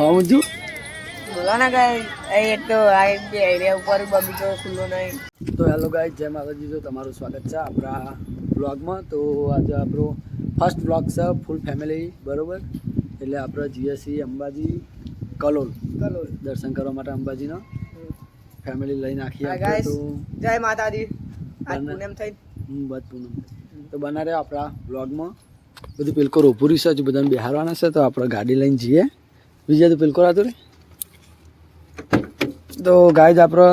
હું છું. બોલો ને કઈ એક તો આ ઉપર બગીચો ખુલ્લો નહીં. તો હેલો ગાય જય માતાજી તો તમારું સ્વાગત છે આપણા બ્લોગમાં. તો આજે આપણો ફર્સ્ટ બ્લોગ છે ફૂલ ફેમિલી બરોબર? એટલે આપણે જીએસસી અંબાજી કલોલ. કલોલ. દર્શન કરવા માટે અંબાજીનો ફેમિલી લઈને આખી તો. જય માતાજી. પૂનમ થઈ. બસ પૂનમ તો બનારે આપણા બ્લોગમાં બધું બિલકુલ રોપુરી છે હજુ બધાને બિહારવાના છે તો આપણે ગાડી લઈને જઈએ. બીજા તો બિલકુલ રાતું ને તો ગાય આપણે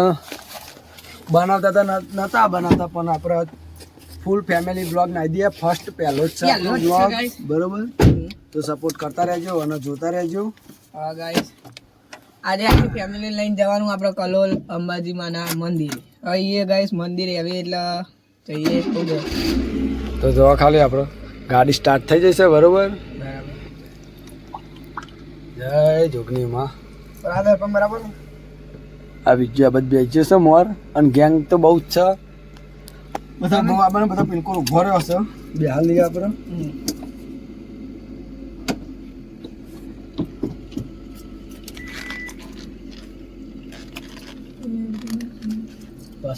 બનાવતા હતા ન- નતા બનાવતા પણ આપણે ફૂલ ફેમિલી બ્લોગ નાખી દઈએ ફર્સ્ટ પહેલો જ છે જ બ્લોગ બરોબર? તો સપોર્ટ કરતા રહેજો અને જોતા રહેજો. હા ગાય આજે આખી ફેમિલી લઈને જવાનું આપણે કલોલ અંબાજીમાંના મંદિર. હવે એ ગાઈસ મંદિર હવે એટલે જઈએ તો જો. જો ખાલી આપણે ગાડી સ્ટાર્ટ થઈ જશે બરાબર? જય જોગની માં. બરાબર પણ બરાબર આ બીજું આ બધું બેચ્યું છે મોર અને ગેંગ તો બહુ જ છે. બધા બહુ આપણે બધા બિલકુલ ઊભો રહ્યો છે. બે હાલ લઈએ આપણે.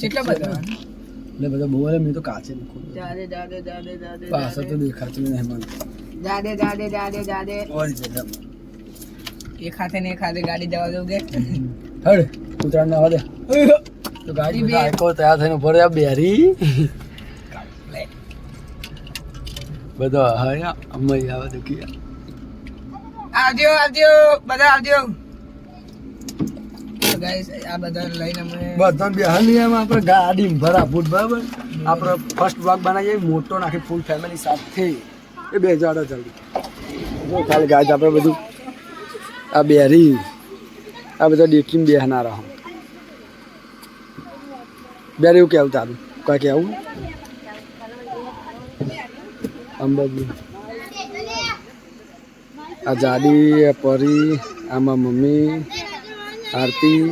કેટલા બધા? એટલે બધા બહુ મેં તો કાચે પાછળ તો દેખાતું નહીં મને. જાદે જાદે જાદે જાદે ઓય છે એક હાથે ને હાથે ગાડી જવા દઉં કે? હળ ઉતરાણ ના દે તો ગાડી બે. આયકો તૈયાર થઈને ભરે આ બેરી. બધો હા અમે આવે કે આવજો આવજો બધા આવજો. બધા લઈને અમે બધા બે હાલ નહીં એમાં આપણે ગાડી ભરા ફૂટ બરાબર? આપણે ફર્સ્ટ બ્લોગ બનાવીએ મોટો નાખી ફૂલ ફેમિલી સાથે. એ બે હજાર જલ્દી. ખાલી ગાય આપણે બધું આ બેરી આ બધા ડેકીને બેહનારા હો. બેરી એવું કેવું તારું? કોઈ કેવું અંબાજી. આ જાડી આ પરી આમાં મમ્મી આરતી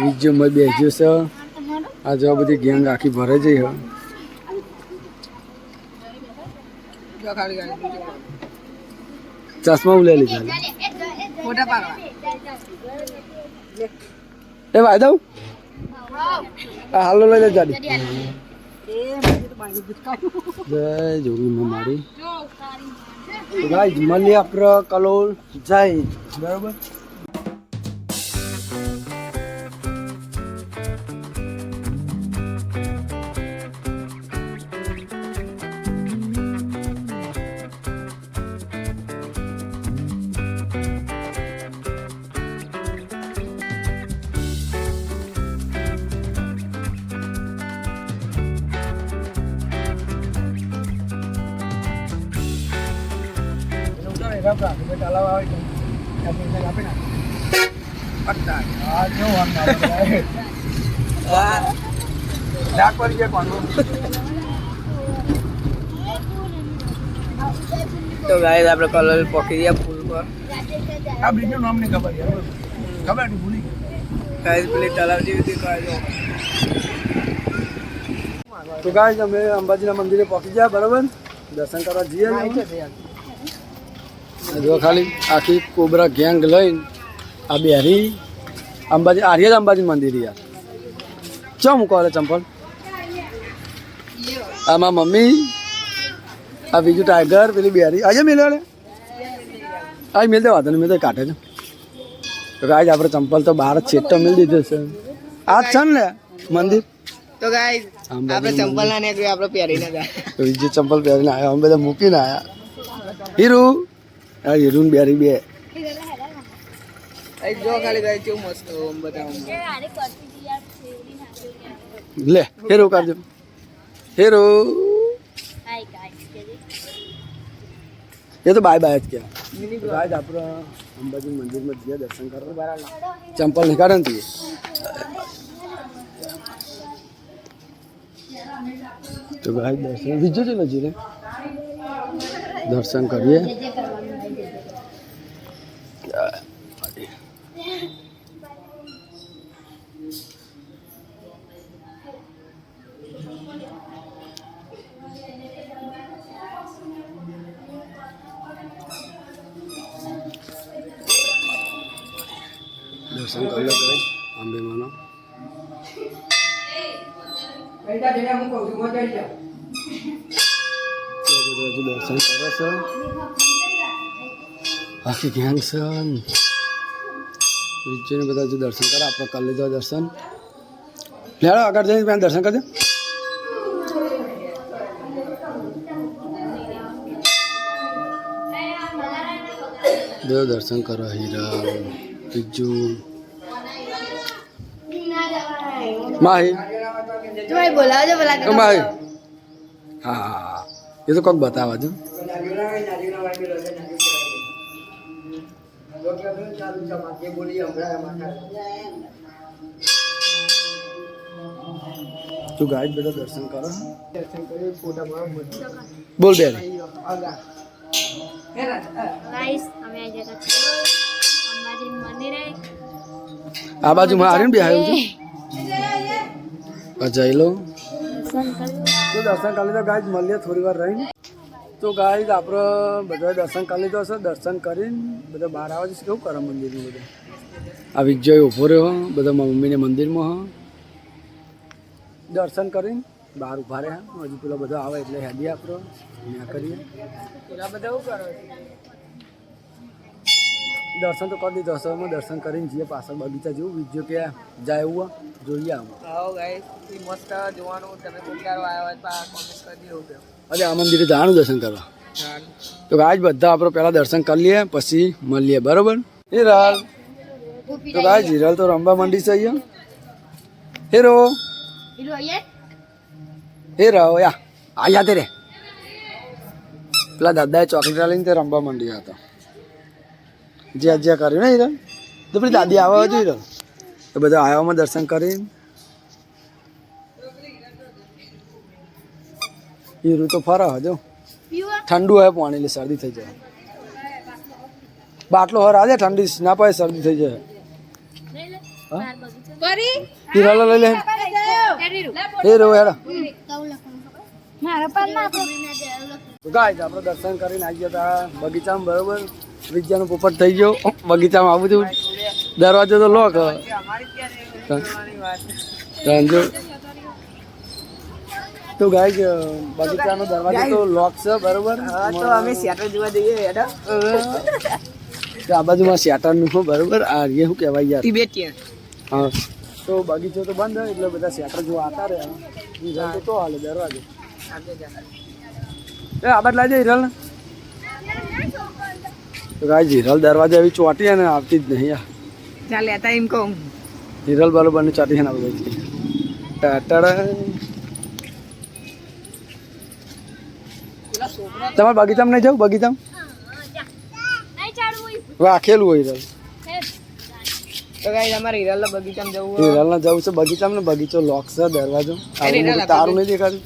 બીજો મત બેસ્યો છે. આ જો બધી ગેંગ આખી ભરે જઈ હે. જો ખાલી ચશ્મા લઈ લીધા એ ભાઈ દઉં આ હાલો લઈ લે જાડી જય જોગી મારી. ગાઈઝ મળીએ આપણે કલોલ. જય. બરાબર? તો ગાઈસ આપણે કલર પોકી ગયા ફૂલ પર. આ બ્રિજનું નામ નહીં ખબર યાર. ખબર નહીં ભૂલી ગાઈસ પેલી તલાવ જેવી હતી કાઢો તો ગાઈઝ અમે અંબાજીના મંદિરે પહોંચી ગયા બરાબર? દર્શન કરવા જઈએ. જો ખાલી આખી કોબરા ગેંગ લઈને આ બેરી અંબાજી આર્ય અંબાજી મંદિર યાર. ચો મૂકો એટલે ચંપલ? આમાં મમ્મી આ બીજું ટાઈગર પેલી બેરી આજે મેલે વાળે આજે મેલ દે વાંધો નહીં મેં તો કાઢે છે. તો ગાઈઝ આપણે ચંપલ તો બહાર છે છેટો મેળ દીધો છે. આ જ છે ને મંદિર. તો ગાઈસ આપણે ચંપલ ના નીકળ્યું આપણે પહેરીને જાય બીજું ચંપલ પહેરીને આવ્યા અમે બધા મૂકીને આવ્યા હીરુ આ હીરુ ને બેરી બે. અહીં જો ખાલી ગાઈસ કેવું મસ્ત ઓમ બતાવું લે હીરો કરજો હીરો. એ તો બાય બાય જ કહેવાય બાય આપણે અંબાજી મંદિરમાં જઈએ દર્શન કરવા. ચંપલ નીકાળે ને તું. તો ગાય દર્શન. બીજું છે નજી રે દર્શન કરીએ. દર્શન કરી લો અંબે માનો દર્શન કરે છે આખી ગેંગ છે વિજયને બધા હજુ દર્શન કરે આપણે કરી લીધો દર્શન લેડો આગળ જઈને પેલા દર્શન કરજો દેવ દર્શન કરો હીરા બીજું માહી જોઈ બોલાવજો પેલા એ માહી હા એ તો કોક બતાવા જો તું ગાઈડ બેટા દર્શન કરો બોલ. બે ગાઈસ અમે આ જગત અંબાજી મંદિરે. આ બાજુમાં હારીને બે આવ્યું છે? અજાઈ લો. દર્શન દર્શન કરી લો ગાઈસ મળીએ થોડી વાર રહીને. તો ગાય આપણે બધા દર્શન કરી લીધો છે દર્શન કરીને બધા બહાર આવે છે કેવું કરે મંદિરનું બધું? આ વિજય ઊભો રહ્યો બધા મમ્મીને મંદિરમાં હ. દર્શન કરીને બહાર ઊભા રહ્યા. હજુ પેલો બધો આવે એટલે હેદી આપણો ત્યાં કરીએ. પેલા બધા શું કરો દર્શન તો કરી દીધો હશે. અમે દર્શન કરીને જઈએ પાછળ બગીચા જેવું. વિજય કે જાય એવું જોઈએ આવો ગાઈસ એ મસ્ત જોવાનું. તમે કોઈ આવ્યા હોય તો કોમેન્ટ કરી દેવું કે અરે આ મંદિરે જવાનું દર્શન કરવા. તો આજ બધા આપણે પેલા દર્શન કરી લઈએ, પછી મળીએ, બરોબર? હિરલ. તો ગાય હિરલ તો રમવા માંડી છે અહીંયા. હેરો. હેરો યા આયા તે રે. પેલા દાદાએ ચોકલેટ લઈને તે રમવા માંડ્યા હતા. જે જ્યાં કર્યું ને હિરલ? તો પેલી દાદી આવવા જોઈએ હિરલ. તો બધા આવ્યામાં દર્શન કરીને હીરું તો ફરા હજો ઠંડુ હોય પાણી એટલે શરદી થઈ જાય. બાટલો હર આજે ઠંડી ના પાય શરદી થઈ જાય. હીરાલો લઈ લે. એ રો હેડો. ગાય આપણે દર્શન કરીને આવી ગયા હતા બગીચામાં બરોબર? વિદ્યાનો પોપટ થઈ ગયો. બગીચામાં આવું હતું દરવાજો તો લોક રંજો તો ગાય બગીચાનો દરવાજો તો લોક છે બરોબર? હા તો અમે સેટર જોવા જઈએ હેડા. તો આ બાજુમાં શેટરનું છે બરોબર? આ એ શું કહેવાય યાર? તિબેટિયન હા. તો બગીચો તો બંધ હોય એટલે બધા શેટર જો આતા રહે હિરલ તો તો હાલે દરવાજો. આગળ જા એ આ બાદ લાજે હિરલ તો ગાય હિરલ દરવાજા એવી ચોટી અને આવતી જ નહીં યાર ચાલ લેતા એમ કહું. હિરલ બરોબરની ચોટી છે ને બધું ટાટા. તમારે બગીચામાં નહીં જવું બગીચામાં? રાખેલું હોય હિરલ. તો અમારે હિરાલા બગીચામાં જવું હિરલના જવું છે બગીચામાં? બગીચો લોક છે દરવાજો. તારું નહીં દેખાતું?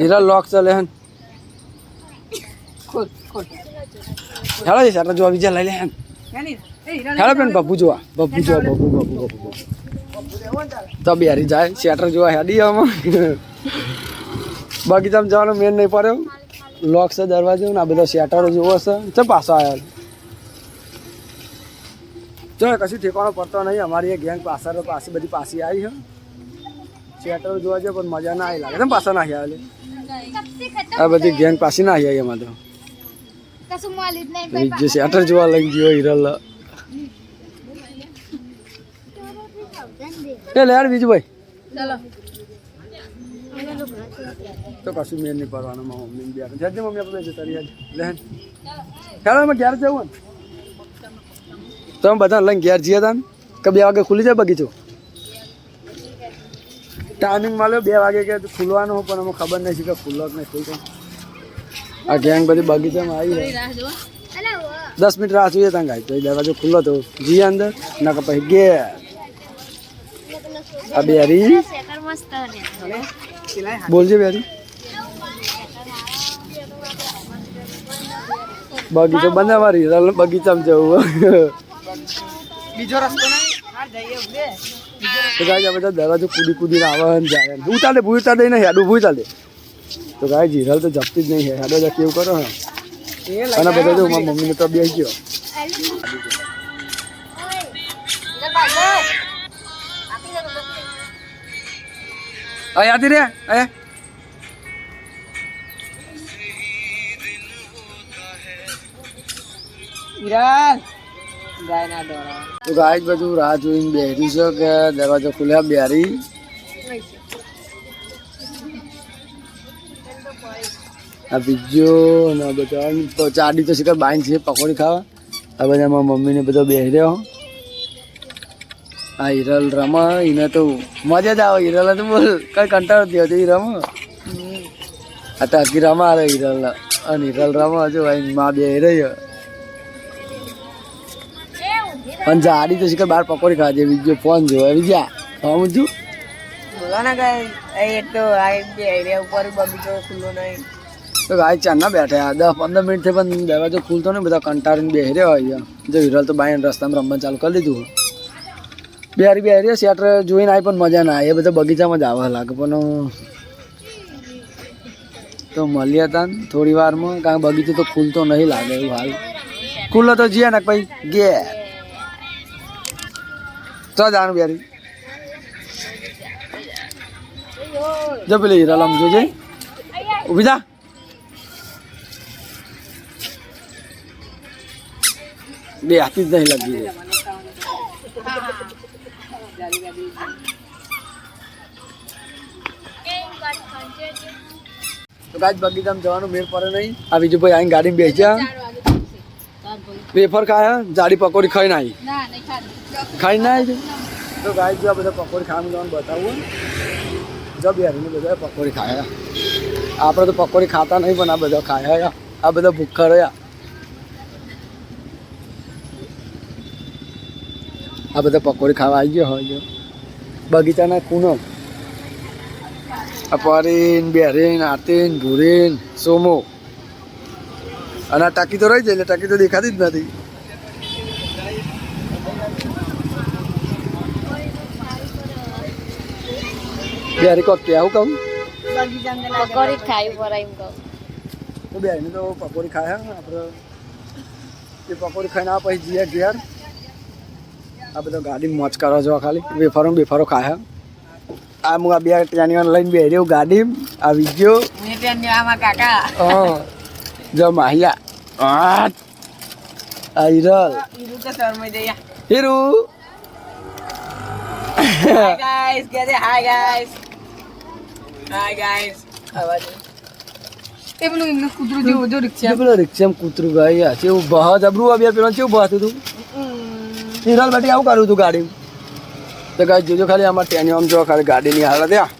હિરાલા લોક છે લે હન. ખોલ ખોલ હેલો છે શેટર જોવા બીજા લઈ લે હેન? હેલો બેન બબ્બુ જોવા. બબ્બુ જોવા બબ્બુ બબ્બુ બબ્બુ તો બિહારી જાય શેટર જોવા હેડી આમાં બગીચામાં જવાનો મેન નહીં પડ્યો લોક છે દરવાજો ને આ બધો શેટરો જેવો છે. ચમ પાછો આવ્યો જો કશું ઠેકાણો પડતો નહીં. અમારી એ ગેંગ પાછળ પાછી બધી પાછી આવી છે શેટરો જોવા છે પણ મજા ના આવી લાગે. ને પાછા ના આવી આ બધી ગેંગ પાછી ના આવી એમાં તો. જ નહીં. જે શેટર જોવા લઈ ગયો હિરલ. એ લે યાર બીજું ભાઈ. તો કશું મેળ નહીં પડવાનું મારા મમ્મી બે જજે મમ્મી, આપણે જતા રહ્યા લે. અમે ઘેર જવું તમે બધા લઈને ઘેર જઈએ તા કે બે વાગે ખુલી જાય બગીચો? ટાઈમિંગ મળ્યો બે વાગે કે ખુલવાનું પણ અમે ખબર છે કે ખુલ્લો કે નહીં. ખુલતો આ ગેંગ બધી બગીચામાં આવી દસ મિનિટ રાહ જોઈએ ત્યાં ગાય. તો એ દરવાજો ખુલ્લો તો જઈએ અંદર ના કે પછી ગે આ બેરી. બોલજે બેરી. બગીચો બનાવવા રીઝલ બગીચામાં જવું. બીજો રસ્તો તો ગાય બધા દરવાજો કુદી કૂદીને આવે ને જાય ઉતાર દે ભૂ ઉતાર દે ને હેડું ભૂ ચાલે. તો ગાય જીરલ તો જપતી જ નહીં હેડો જા કેવું કરો હે અને બધા જો મારા મમ્મીને તો બેસી ગયો. અહીંયાથી રે? અહીંયા વિરાજ ગાય ના તો ગાય બધું રાહ જોઈને બેરી છે કે દરવાજો ખુલ્યા બેરી. આ બીજો આ બધા તો ચાડી તો શીખર બાઈન છે પકોડી ખાવા. આ બધા મારા મમ્મીને બધો બેહર્યો રહ્યો. આ હિરલ રમા એને તો મજા જ આવે. હિરલ તો બોલ કઈ કંટાળો થયો હતો એ આ તો ટકી રમા આવે હિરલ. અને હિરલ રમા હજુ ભાઈ મા બે રહી પણ જાડી તો શીખર બાર પકોડી ખાવા જેવી બીજો ફોન જોવા. આવી ગયા હું છું બોલો ને ગાય એ તો આ બે એરિયા ઉપર બગીચો ખુલ્લો નહીં. તો ગાય ચારના બેઠા દસ પંદર મિનિટથી પણ દરવાજો ખુલતો નહીં બધા કંટાળીને બેહી રહ્યા હોય જો વિરલ તો બાય રસ્તામાં રમવાનું ચાલુ કરી દીધું બિહારી બિહારી શેટર જોઈને આવી પણ મજા ના આવે. એ બધા બગીચામાં જ આવે લાગે. પણ તો મળ્યા હતા ને થોડી વારમાં કારણ બગીચો તો ખુલતો નહીં લાગે એવું હાલ. ખુલ્લો તો જીએ ને પછી ગે તો જાણ બેરી. જો પેલી હિરલ આમ જોજે. ઊભી જા. બે હાથી જ નહીં લાગી. તો ગાજ બગીચામાં જવાનું, મેળ પડે નહીં. આ બીજું ભાઈ અહીં ગાડીમાં બેસ્યા. વેફર ખાયા જાડી પકોડી ખાઈ આવી ખાઈ ના આવી તો ગાય જો બધા પકોડી ખાવાનું જવાનું બતાવું. જો બિહારીને બધા પકોડી ખાયા. આપણે તો પકોડી ખાતા નહીં પણ આ બધા ખાયા આ બધા રહ્યા. આ બધા પકોડી ખાવા આવી ગયો હોય બગીચાના કૂનો. આ પરીન બેરીન આતીન ભૂરીન સોમો. અને આ ટાંકી તો રહી જાય એટલે ટાંકી તો દેખાતી જ નથી. બેરી કોક કે આવું કહું? પકોડી ખાઈ પર એમ કહું. તો બેરીને તો પકોડી ખાયા આપણે એ પકોડી ખાઈને આ પછી જીએ ઘેર. આ બધો ગાડી મોજ કરો છો ખાલી. વેફારો ને બેફારો ખાયા આ હું આ બે ટ્રેનિયો લઈને બે રહ્યો ગાડી આવી ગયો કાકા. હા. તો શરમાઈ જઈએ હીરુ હાય guys. કે છે હાય ગાઈસ હાય ગાઈસ એ પેલું એમનું કૂતરું જેવું જો રિક્ષા પેલો રિક્ષામાં કૂતરું ગયા આ એવું બહા જબરું આવ્યા પેલો કેવું બહાતું હતું હિરલ બેટી આવું કર્યું હતું ગાડી તો ગાય જોજો ખાલી આમાં ટેની આમ જો ખાલી ગાડીની હાલત ત્યાં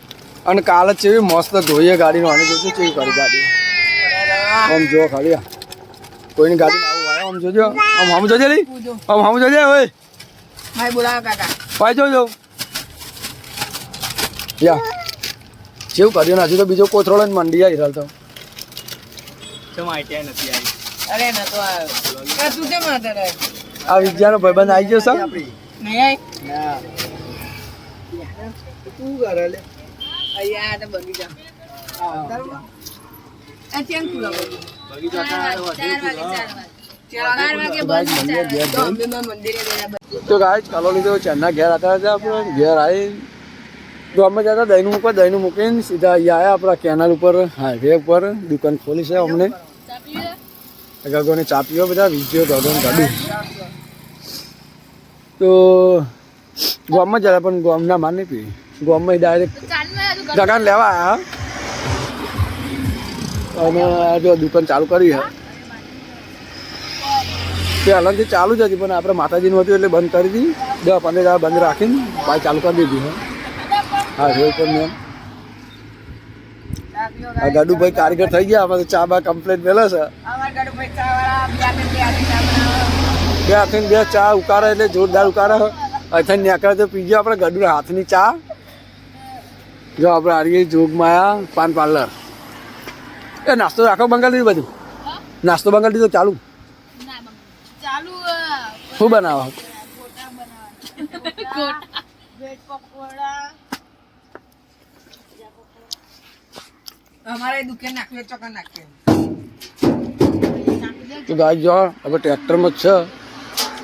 અને કાલ જ કેવી મસ્ત ધોઈએ ગાડીનો અને જોજો ચેવી કરી ગાડી આમ જો ખાલી આ. કોઈની ગાડી આવું આવ્યો આમ જોજો. આમ આમ જોજે લી. આમ આમ જોજે ઓય. ભાઈ બોલાવો કાકા. ભાઈ જોજો યા. જેવું કર્યું નથી તો બીજો કોથરો લઈને મંડી આવી રહ્યો તો. અરે ન તો આવ્યો તું કેમ હતા રે આ વિદ્યાનો ભાઈબંધ આવી ગયો સર? નહીં આય તું કરે લે. અહીંયા તો બગીચા. આ તો ગાયમાં તો ચેન્ના ઘેર હતા હતા આપણે. ઘેર આવી ગામમાં જતા દહીંનું મૂકવા દહીંનું મૂકીને સીધા અહીંયા આવ્યા આપણા કેનાલ ઉપર હાઈવે ઉપર. દુકાન ખોલી છે અમને. ગગોને ચા પીવો બધા વિજયો ગગોને ગાડી. તો ગામમાં જરા પણ ગામના માર નહીં પી ગામમાં ડાયરેક્ટ ગગાને લેવા આવ્યા. અને આ જો દુકાન ચાલુ કરી છે. પહેલાંથી ચાલુ જ હતી, પણ આપણે માતાજીનું હતું એટલે બંધ કરી દીધી દસ પંદર હજાર બંધ રાખીને ભાઈ ચાલુ કરી દીધી હા હા રોડ પર મેમ આ ગાડુભાઈ કારીગર થઈ ગયા, અમારે ચા બા કમ્પ્લેટ મેલે છે. ગાડું બે હાથે બે ચા ઉકાળે એટલે જોરદાર ઉકાળે અહીંથી નીકળે તો પીજો આપણે ગડુના હાથની ચા. જો આપણે આરીએ જોગમાયા પાન પાર્લર. એ નાસ્તો રાખો બંગાળ દીધું બધું નાસ્તો બંગાળ દીધો ચાલુ ચાલુ શું બનાવો બ્રેડ પકોડા અમારે દુકાન નાખવી હોય ચોકન નાખીએ તો ગાય જો હવે ટ્રેક્ટરમાં જ છે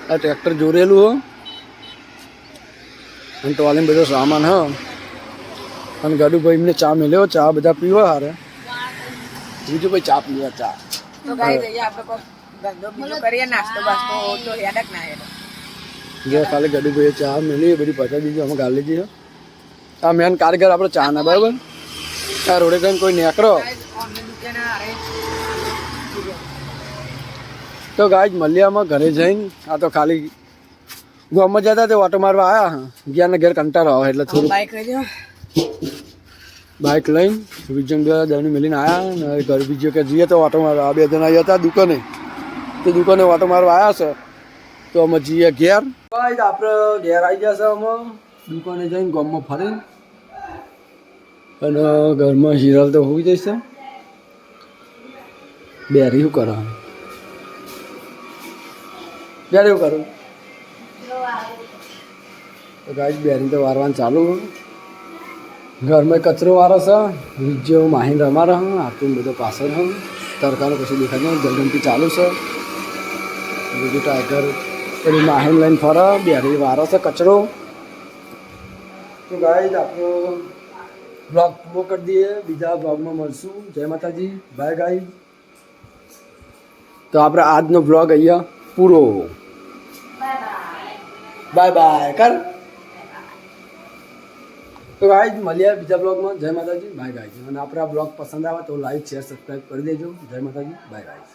આ ટ્રેક્ટર જોરેલું હો અને ટોલીમાં બધો સામાન હ અને ગડુભાઈ એમને ચા મેલ્યો ચા બધા પીવા હારે બીજું ભાઈ ચા પીવા ચા? તો ગાઈ જઈએ આપણે કોક ધંધો બીજો કરીએ નાસ્તો બાસ્તો તો હેડક ના હેડક જે ખાલી ગડુભાઈએ ચા મેલી એ બધી પચાસ દીધી અમે ગાલી દીધી આ મેન કારીગર આપણો ચા ના બરાબર? આ રોડે કઈ કોઈ નેકરો અમને દુકાને હારે તો ગાય મલિયામાં ઘરે જઈને આ તો ખાલી ગામમાં જતા તે ઓટો મારવા આવ્યા હા. ગયા ને ઘેર કંટાળો આવે એટલે થોડું બાઈક કરજો બાઇક લઈને વિજન દ્વારા દહીં મેલીને આવ્યા અને ઘર બીજો કે જઈએ તો ઓટો મારવા. આ બે જણા આવ્યા હતા દુકાને. તો દુકાને ઓટો મારવા આવ્યા છે. તો અમે જઈએ ઘેર. આપણે ઘેર આવી ગયા છે અમે. દુકાને જઈને ગામમાં ફરીને અને ઘરમાં હિરલ તો હોવી જશે. બેરી શું કરો બેરી શું કરું ગાય બેરી તો વારવાનું ચાલુ છે. ઘરમાં કચરો વારો છે. વિજ્યો માહિન રમા હા આટલું બધો પાછળ હું તરકારો પછી દેખાય જલગમતી ચાલુ છે. બીજું ટાઈગર પેલી માહિન લઈને ફરે. બેરી વારો છે કચરો. તો ગાઈ આપણો બ્લોગ પૂરો કરી દઈએ. બીજા બ્લોગમાં મળશું. જય માતાજી. બાય ગાઈ તો આપણે આજનો બ્લોગ અહીંયા પૂરો. બાય બાય કર. તો ગાઈઝ મળીએ બીજા બ્લોગમાં જય માતાજી બાય ગાઈઝ અને આપણે આ બ્લોગ પસંદ આવે તો લાઈક શેર સબસ્ક્રાઈબ કરી દેજો. જય માતાજી બાય ગાઈઝ